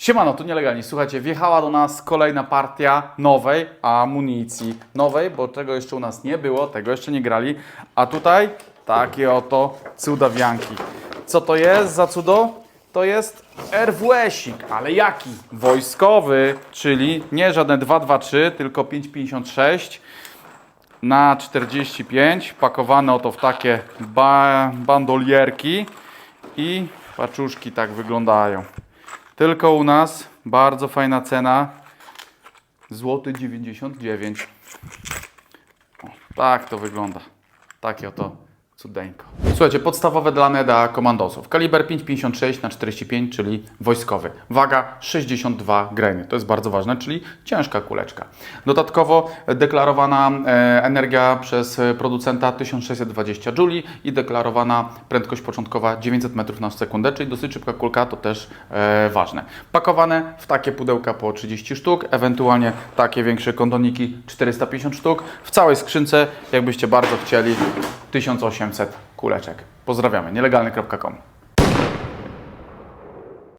Siemano, tu nielegalnie. Słuchajcie, wjechała do nas kolejna partia nowej amunicji. Nowej, bo tego jeszcze u nas nie było, tego jeszcze nie grali. A tutaj takie oto cudawianki. Co to jest za cudo? To jest RWS-ik, ale jaki? Wojskowy, czyli nie żadne 223, tylko 556 na 45, pakowane oto w takie ba bandolierki i paczuszki tak wyglądają. Tylko u nas bardzo fajna cena. Złoty 99. O, tak to wygląda. Takie oto cudeńko. Słuchajcie, podstawowe dla NEDA komandosów. Kaliber 5,56 na 45, czyli wojskowy. Waga 62 gramy. To jest bardzo ważne, czyli ciężka kuleczka. Dodatkowo deklarowana e, energia przez producenta 1620 Joule i deklarowana prędkość początkowa 900 metrów na sekundę, czyli dosyć szybka kulka, to też e, ważne. Pakowane w takie pudełka po 30 sztuk, ewentualnie takie większe kondoniki 450 sztuk. W całej skrzynce, jakbyście bardzo chcieli, 1800 kuleczek. Pozdrawiamy, nielegalny.com.